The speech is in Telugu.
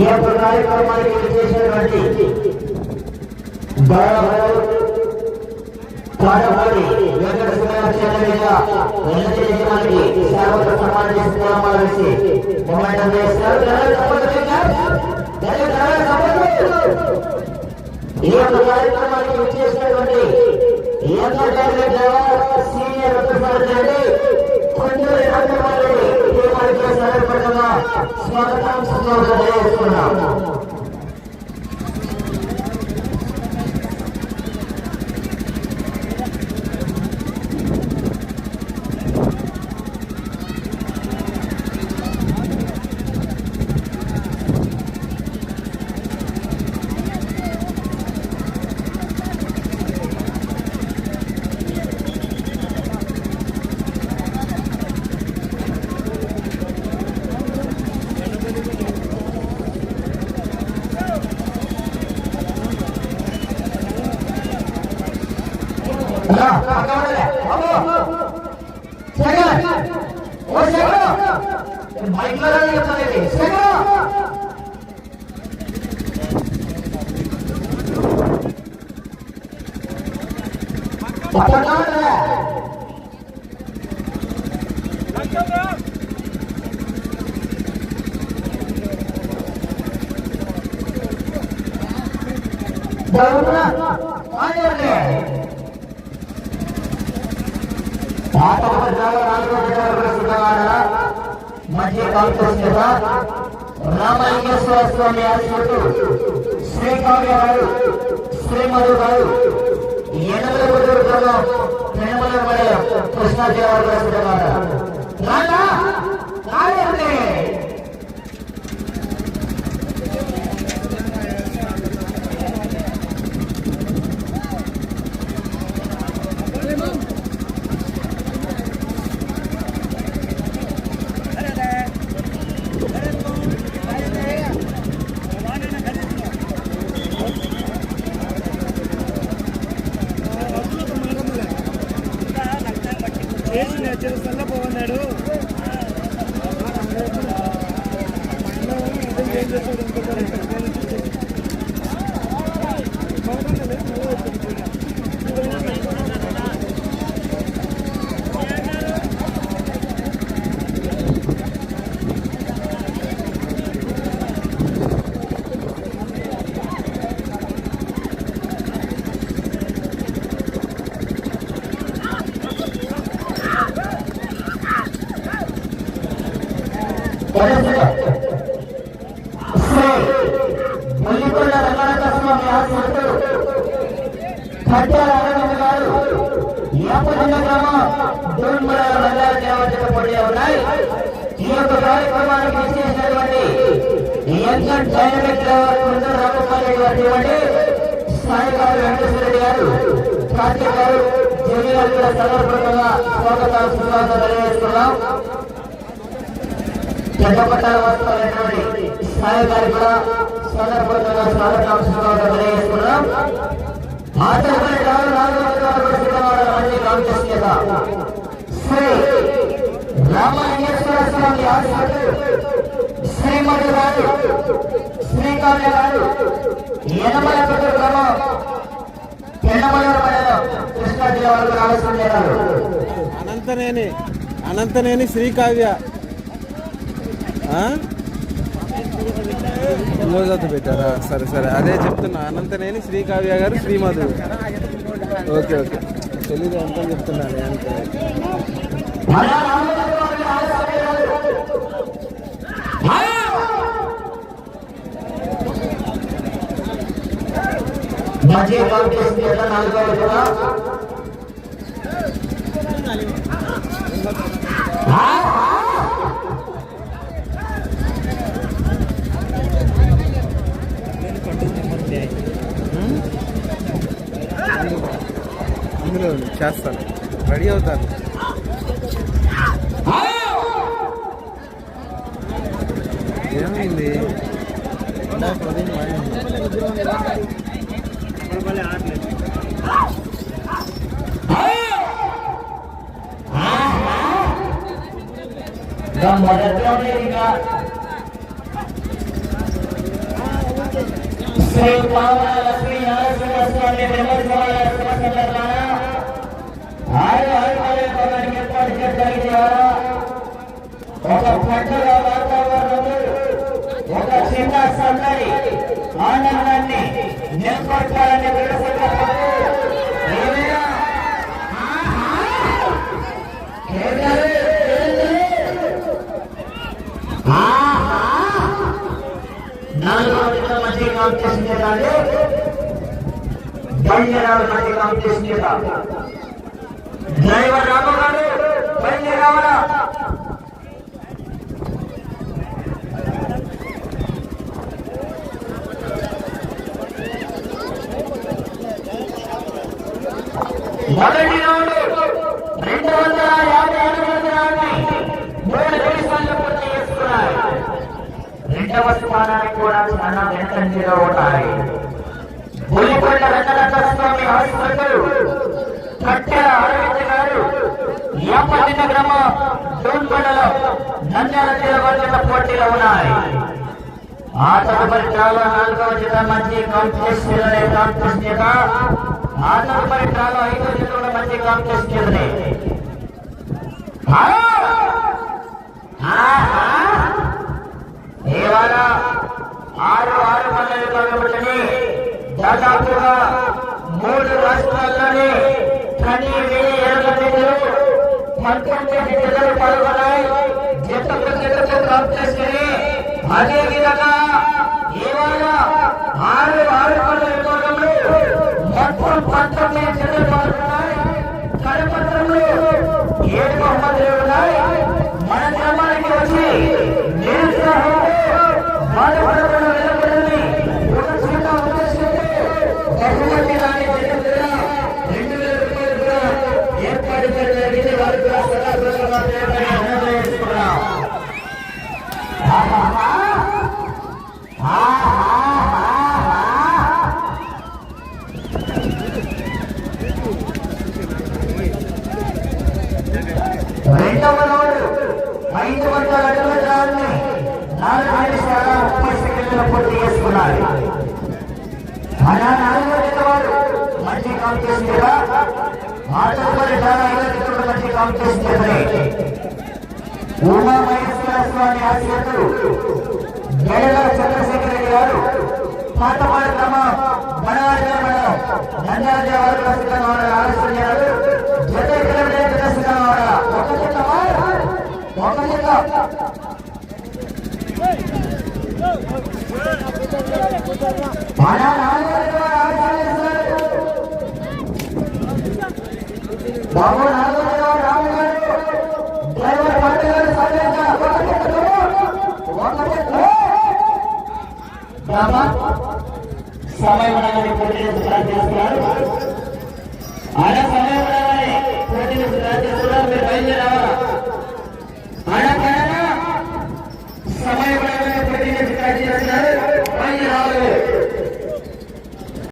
ఈ యొక్క కార్యక్రమానికి చేసినటువంటి పాడవాడి వెంకట సుబ్రహ్మణ్య సర్వత్ర సన్మానం చేసి మొమెంటం వేస్తారు ఈ యొక్క కార్యక్రమానికి వచ్చేసినటువంటి సీనియర్ రిప్రజెంటేటివ్ సాగపడకుండా స్వాగతం సందర్భంగా Yeah. స్వాగతం సుఖంగా తెలియజేస్తున్నాం మధ్య కాంగ్రెస్ రామలింగేశ్వర స్వామి ఆశీస్సులు శ్రీకావ్య గారు శ్రీమధు గారు ఎనభై కుదురు గ్రామం పెనమల మలయ కృష్ణా జిల్లా వారు సిద్ధంగా మల్లికొండ రంగనాథ స్వామి ఆశీస్సులు గారు యాపజన గ్రామం దూన్మల రంగాల దేవతల పడి ఉన్నాయి ఈ యొక్క కార్యక్రమానికి విచ్చేసినటువంటి యంగ్ డైనమిక్ రెడ్డి గారు ఇవ్వండి సాయి గారు వెంకటేశ్వర రెడ్డి గారు కార్తీక్ గారు జూనియర్ సుస్వాగతం తెలియజేస్తున్నాం పెద్దపట్టాల వస్తున్నటువంటి సాయి గారి కూడా సందర్భంగా స్వాగతం సుస్వాగతం శ్రీ రామలింగేశ్వర స్వామి ఆశీస్సులు శ్రీమతి గారు గారు గ్రామం కృష్ణా జిల్లా వరకు రావాల్సిన అనంతనేని అనంతనేని శ్రీకావ్య ఆ? పెట్టారా? సరే సరే. అదే చెప్తున్నా. అనంతనేని శ్రీకావ్య గారు శ్రీమధు ఓకే ఓకే. తెలీదు అంత చెప్తున్నాను అంతే. మాజీ కాంగ్రెస్ నేత కూడా అందులో చేస్తాను రెడీ అవుతాను ఏమైంది ఇందాక ప్రవీణ్ మాయమైంది. మొదట్లోనే ఇంకా శ్రీ పావన లక్ష్మీ నరసింహస్వామి బ్రహ్మోత్సవాల శుభ సందర్భాన ఆరు ఏర్పాటు చేయడం ద్వారా ఒక పండుగ వాతావరణంలో ఒక చిన్న సందడి ఆనందాన్ని నిలబడతారని విడసకపోతే ఏమైనా కేంద్రాలు, కాంపిటీషన్ చేయాలి కాంపిటీషన్ చేయాలి డ్రైవర్ రాము గారు బయలుదేరావాలా మొదటి రౌండ్ రెండు వందల యాభై అడుగుల దూరాన్ని మూడు నిమిషాల్లో పూర్తి చేసుకున్నారు రెండవ స్థానానికి కూడా చాలా వెనకంజలో ఉన్నాయి పులికొండ వెంకటరత్న ఆసుపత్రులు హాస్పిటల్ కట్టెల అరవింద్ గారు యాపతిన గ్రామ డోన్ మండలం నంద్యాల జిల్లా వర్గత పోటీలో ఉన్నాయి ఆ తదుపరి చాలా నాలుగవ జత మంచి కాంపిటీషన్ కాంపిటీషన్ చేత ఆ తదుపరి చాలా ఐదవ జత కూడా మంచి కాంపిటీషన్ చేతనే ఇవాళ పంతొమ్మిది నిధులు పాల్గొన్నాయి అదే విధంగా ఇవాళ ఆరు ఆరు విభాగంలో మొత్తం పంతొమ్మిది రెండవ ఐదు వందల అడుగుల నాలుగు నిమిషాల ముప్పై సెకండ్ల పూర్తి చేసుకున్నారు అలా నాలుగో జత మంచి కాంపిటీషన్ కదా ఆ చాలా ఐదో జతలు మంచి కాంపిటీషన్ చేతనే ఉమా స్వామి ఆశీస్సులు గడల చంద్రశేఖర గారు పాతపాడు గ్రామ బడవాడి మండలం వారు ప్రస్తుతం ఆలస్యం జత కిలోమీటర్ ప్రస్తుతం ఒక జత ఒక జత. బాబు मामा समय म्हणाले पोटीने सुधारते असणार समय म्हणाले पोटीने सुधारते असणार मी पाहिजे नावाला आणि काय समय म्हणाले पोटीने सुधारते असणार पाहिजे